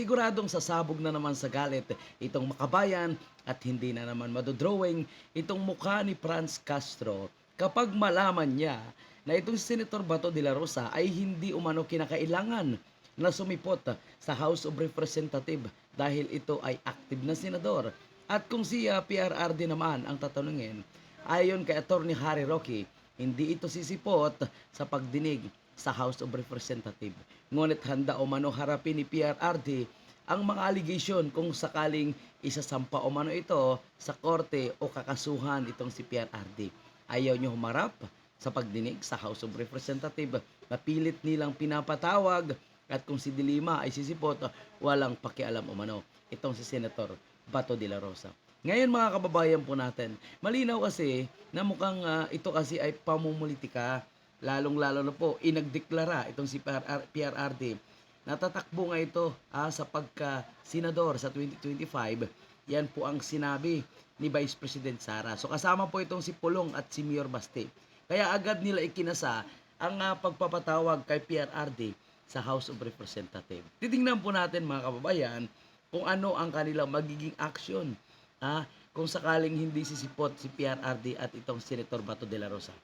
Siguradong sasabog na naman sa galit itong makabayan at hindi na naman madodrawing itong mukha ni Franz Castro kapag malaman niya na itong Senator Bato de la Rosa ay hindi umano kinakailangan na sumipot sa House of Representative dahil ito ay active na senador. At kung si ah, PRRD naman ang tatanungin, ayon kay Attorney Harry Roque, hindi ito sisipot sa pagdinig sa House of Representative. Ngunit handa o mano harapin ni PRRD ang mga allegation kung sakaling isasampa o mano ito sa korte o kakasuhan itong si PRRD. Ayaw niyo humarap sa pagdinig sa House of Representative. Napilit nilang pinapatawag at kung si Dilima ay sisipot, walang pakialam o mano itong si Senator Bato de la Rosa. Ngayon mga kababayan po natin, malinaw kasi na mukhang ah, ito kasi ay pamumulitika lalong-lalo na po inagdeklara itong si PRR, PRRD na tatakbo nga ito ah, sa pagka-senador sa 2025. Yan po ang sinabi ni Vice President Sara. So kasama po itong si Pulong at si Mayor Basti. Kaya agad nila ikinasa ang ah, pagpapatawag kay PRRD sa House of Representatives. Titingnan po natin mga kababayan kung ano ang kanilang magiging action ah, kung sakaling hindi sisipot si PRRD at itong Senator Bato de la Rosa.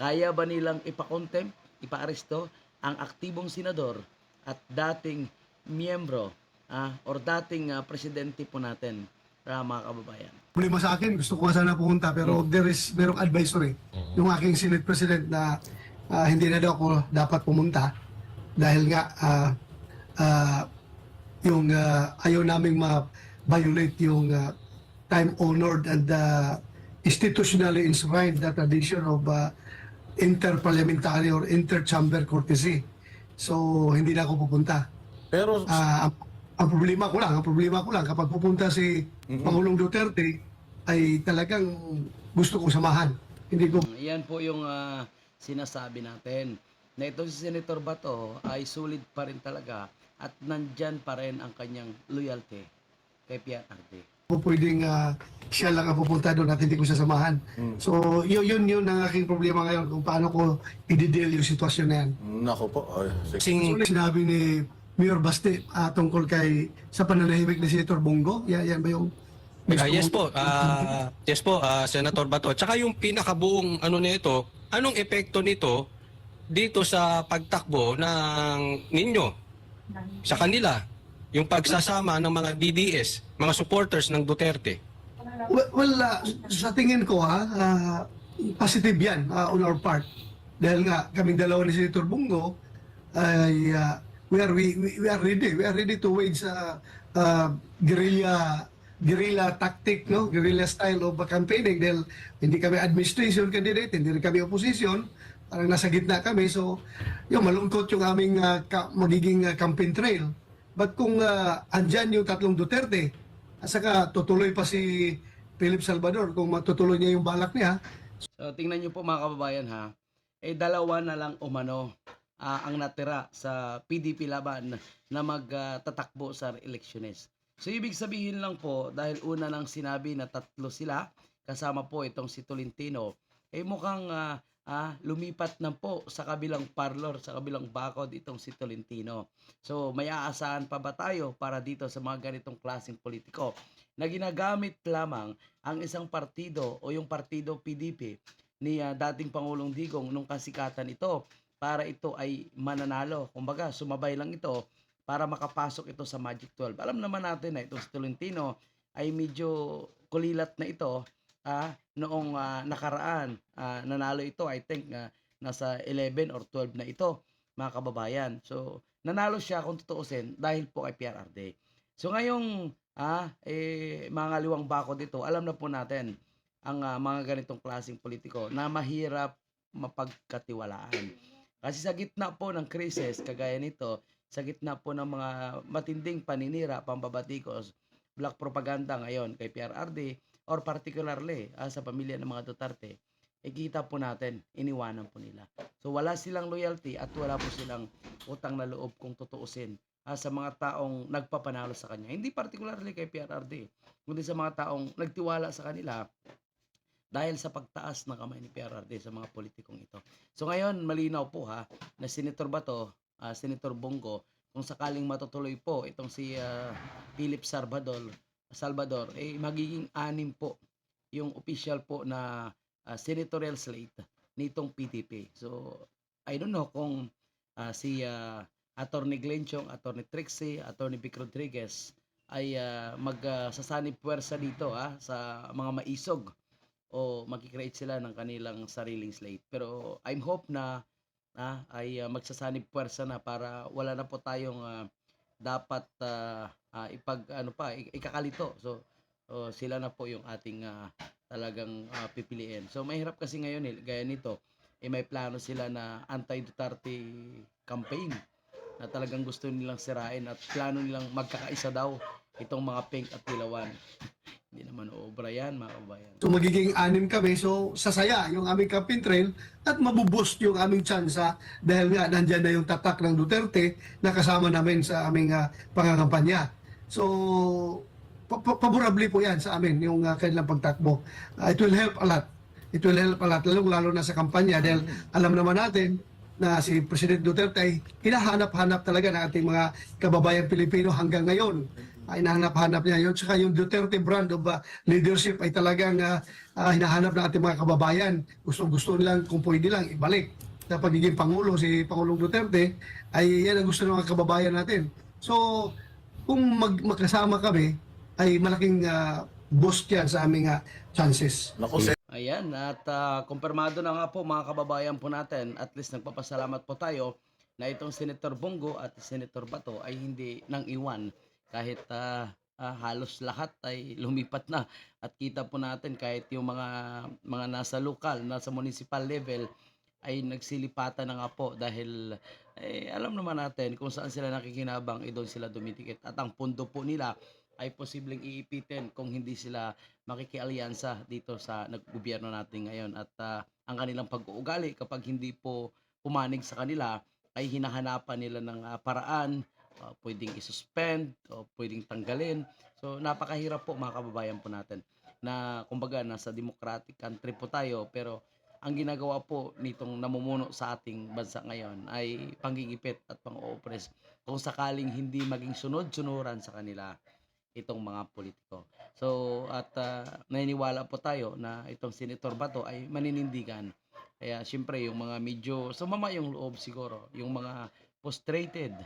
Kaya ba nilang ipakontempt, ipaaresto ang aktibong senador at dating miyembro ah, or dating ah, presidente po natin ah, mga kababayan? Problema sa akin, gusto ko sana pumunta pero there is merong advisory. Yung aking Senate President na ah, hindi na daw ako dapat pumunta dahil nga ah, ah, yung ah, ayaw naming ma-violate yung ah, time-honored and ah, institutionally enshrined na tradition of ah, interparliamentary or interchamber courtesy. So, hindi na ako pupunta. Pero Ah, ang, ang problema ko lang, ang problema ko lang kapag pupunta si Pangulong Duterte ay talagang gusto kong samahan. Hindi ko Yan po yung ah, sinasabi natin na ito si Senator Bato ay sulit pa rin talaga at nandyan pa rin ang kanyang loyalty kay PRRD. Po pwedeng ah, siya lang ang pupunta doon at hindi ko siya samahan. So, yun, yun, yun ang aking problema ngayon kung paano ko i-deal yung sitwasyon na yan. nako po. Ay. So, ulit sinabi ni Mayor Basti ah, tungkol kay sa pananahimik ni Senator Bongo, yan, yan ba yung Ah, yes po. Ah, yes po, ah, Senator Bato. Tsaka yung pinakabuong ano nito, anong epekto nito dito sa pagtakbo ng ninyo sa kanila? Yung pagsasama ng mga DDS, mga supporters ng Duterte. Well, well, ah, sa tingin ko ha, ah, positive yan ah, on our part. Dahil nga kaming dalawa ni Senator Bungo ay ah, we are we, we, are ready. We are ready to wage uh, uh, guerrilla guerrilla tactic, no? Guerrilla style of campaigning dahil hindi kami administration candidate, hindi rin kami opposition. Parang nasa gitna kami. So, yung malungkot yung aming ah, ka- magiging ah, campaign trail. But kung uh, andyan yung tatlong Duterte, at saka tutuloy pa si Philip Salvador kung matutuloy niya yung balak niya, So tingnan niyo po mga kababayan ha, eh dalawa na lang umano ah, ang natira sa PDP laban na magtatakbo sa eleksyones. So ibig sabihin lang po dahil una nang sinabi na tatlo sila kasama po itong si Tolentino eh mukhang ah, ah, lumipat na po sa kabilang parlor, sa kabilang bakod itong si Tolentino. So may aasahan pa ba tayo para dito sa mga ganitong klaseng politiko na ginagamit lamang ang isang partido o yung partido PDP ni ah, dating Pangulong Digong nung kasikatan ito para ito ay mananalo. Kumbaga, sumabay lang ito para makapasok ito sa Magic 12. Alam naman natin na itong si Tolentino ay medyo kulilat na ito ah, noong ah, nakaraan. Ah, nanalo ito, I think, ah, nasa 11 or 12 na ito, mga kababayan. So, nanalo siya kung tutuusin dahil po kay PRRD. So, ngayong ah, eh, mga liwang bakod ito, alam na po natin ang ah, mga ganitong klaseng politiko na mahirap mapagkatiwalaan. Kasi sa gitna po ng krisis, kagaya nito, sa gitna po ng mga matinding paninira, pambabatikos, black propaganda ngayon kay PRRD, or particularly ah, sa pamilya ng mga Duterte, eh kita po natin, iniwanan po nila. So wala silang loyalty at wala po silang utang na loob kung tutuusin ah, sa mga taong nagpapanalo sa kanya. Hindi particularly kay PRRD, kundi sa mga taong nagtiwala sa kanila dahil sa pagtaas ng kamay ni PRRD sa mga politikong ito. So ngayon, malinaw po ha, na Senator Bato, ah, Senator Bongo, kung sakaling matutuloy po itong si ah, Philip Salvador, Salvador, eh magiging anim po yung official po na ah, senatorial slate nitong PTP. So, I don't know kung ah, si ah, Attorney Glenn Chong, Attorney Trixie, Attorney Vic Rodriguez ay uh, magsasanib puwersa dito ah, sa mga maisog o magkikreate sila ng kanilang sariling slate. Pero I'm hope na ah, ay ah, magsasanib puwersa na para wala na po tayong ah, dapat ah, ah, ipag ano pa ik- ikakalito. So oh, sila na po yung ating ah, talagang ah, pipiliin. So mahirap kasi ngayon eh, gaya nito, eh, may plano sila na anti-Duterte campaign na talagang gusto nilang sirain at plano nilang magkakaisa daw itong mga pink at dilawan. Hindi naman uobra yan, mga kabayan. So magiging anim kami. So sasaya yung aming campaign trail at mabuboost yung aming tsansa dahil nga nandyan na yung tatak ng Duterte na kasama namin sa aming uh, pangangampanya. So pa- pa- favorably po yan sa amin yung uh, kanilang pagtakbo. Uh, it will help a lot. It will help a lot lalo, lalo na sa kampanya dahil alam naman natin na si President Duterte ay hinahanap-hanap talaga ng ating mga kababayan Pilipino hanggang ngayon ay hinahanap-hanap niya yun. Tsaka yung Duterte brand of uh, leadership ay talagang uh, uh, hinahanap ng ating mga kababayan. Gusto-gusto nilang, kung pwede lang, ibalik na pagiging Pangulo, si Pangulong Duterte, ay yan ang gusto ng mga kababayan natin. So, kung mag magkasama kami, ay malaking uh, boost yan sa aming uh, chances. Naku. Ayan, at ah, kumpirmado na nga po mga kababayan po natin, at least nagpapasalamat po tayo na itong Senator Bongo at Senator Bato ay hindi nang iwan kahit ah, ah, halos lahat ay lumipat na. At kita po natin kahit yung mga mga nasa lokal, nasa municipal level ay nagsilipatan na nga po dahil eh, alam naman natin kung saan sila nakikinabang, eh, sila dumitikit. At ang pundo po nila ay posibleng iipitin kung hindi sila makikialyansa dito sa naggobyerno natin ngayon. At ah, ang kanilang pag-uugali kapag hindi po pumanig sa kanila ay hinahanapan nila ng ah, paraan ah, pwedeng isuspend o pwedeng tanggalin so napakahirap po mga kababayan po natin na kumbaga nasa democratic country po tayo pero ang ginagawa po nitong namumuno sa ating bansa ngayon ay panggigipit at pang-oppress kung sakaling hindi maging sunod-sunuran sa kanila itong mga politiko. So at ah, naniniwala po tayo na itong Senator Bato ay maninindigan. Kaya siyempre yung mga medyo sumama yung loob siguro, yung mga frustrated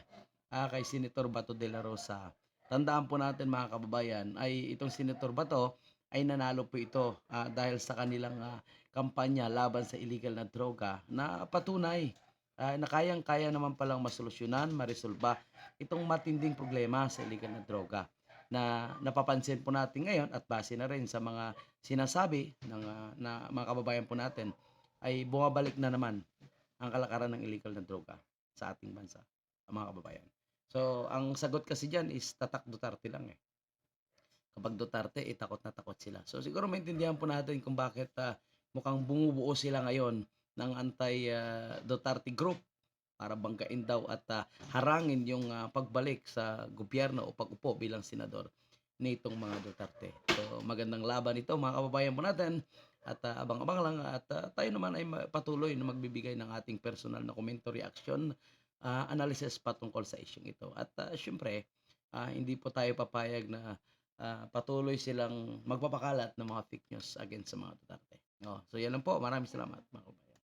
ah, kay Senator Bato de la Rosa. Tandaan po natin mga kababayan ay itong Senator Bato ay nanalo po ito ah, dahil sa kanilang ah, kampanya laban sa illegal na droga na patunay ah, na kayang-kaya naman palang masolusyonan, maresolba itong matinding problema sa illegal na droga na napapansin po natin ngayon at base na rin sa mga sinasabi ng ah, na mga kababayan po natin ay bumabalik na naman ang kalakaran ng illegal na droga sa ating bansa, mga kababayan. So, ang sagot kasi diyan is tatak Duterte lang eh. Kapag Duterte, eh, takot na takot sila. So, siguro maintindihan po natin kung bakit ah, mukhang bumubuo sila ngayon ng anti-Duterte group para banggain daw at ah, harangin yung ah, pagbalik sa gobyerno o pag-upo bilang senador nitong mga Duterte. So magandang laban ito mga kababayan po natin at ah, abang-abang lang at ah, tayo naman ay patuloy na magbibigay ng ating personal na komento, reaction, ah, analysis patungkol sa isyong ito. At ah, syempre, ah, hindi po tayo papayag na ah, patuloy silang magpapakalat ng mga fake news against sa mga Duterte. Oh, so yan lang po. Maraming salamat mga.